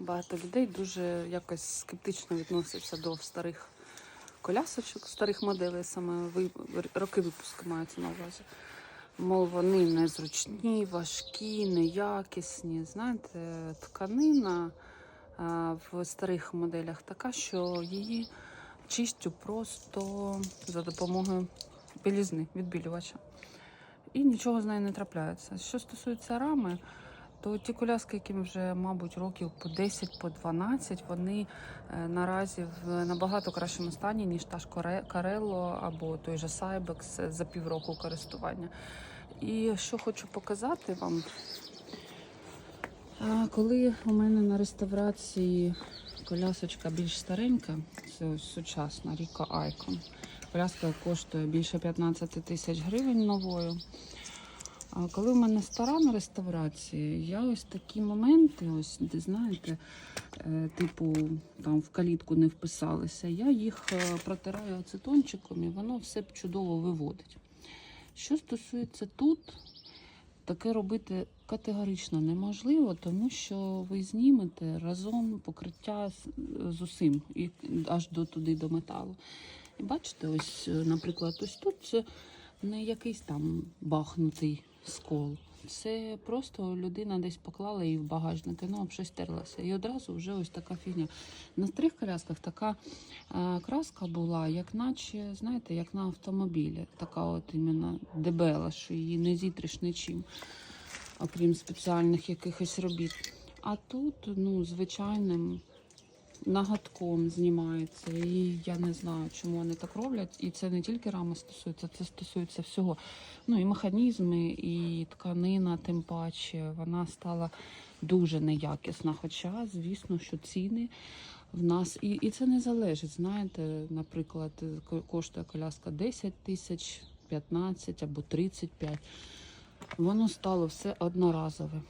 багато людей дуже якось скептично відносяться до старих колясочок, старих моделей, саме роки випуску мається на увазі. Мов вони незручні, важкі, неякісні. Знаєте, тканина в старих моделях така, що її чистю просто за допомогою білізни, відбілювача. І нічого з нею не трапляється. Що стосується рами, то ті коляски, яким вже, мабуть, років по 10, по 12, вони е, наразі в набагато кращому стані, ніж та ж Карело або той же Cybex за півроку користування. І що хочу показати вам, коли у мене на реставрації колясочка більш старенька, це сучасна Ріко Айкон. Коляска коштує більше 15 тисяч гривень новою. А коли в мене стара на реставрації, я ось такі моменти, ось де знаєте, е, типу там в калітку не вписалися, я їх е, протираю ацетончиком і воно все чудово виводить. Що стосується тут, таке робити категорично неможливо, тому що ви знімете разом покриття з, усім, і аж до туди до металу. І бачите, ось, наприклад, ось тут це не якийсь там бахнутий скол. Це просто людина десь поклала її в багажник, ну, об щось терлася. І одразу вже ось така фігня. На старих колясках така е, краска була, як наче, знаєте, як на автомобілі. Така от іменно дебела, що її не зітриш нічим, окрім спеціальних якихось робіт. А тут, ну, звичайним нагадком знімається. І я не знаю, чому вони так роблять. І це не тільки рами стосується, це стосується всього. Ну і механізми, і тканина, тим паче, вона стала дуже неякісна. Хоча, звісно, що ціни в нас і, і це не залежить. Знаєте, наприклад, коштує коляска 10 тисяч, 15 або 35. Воно стало все одноразове.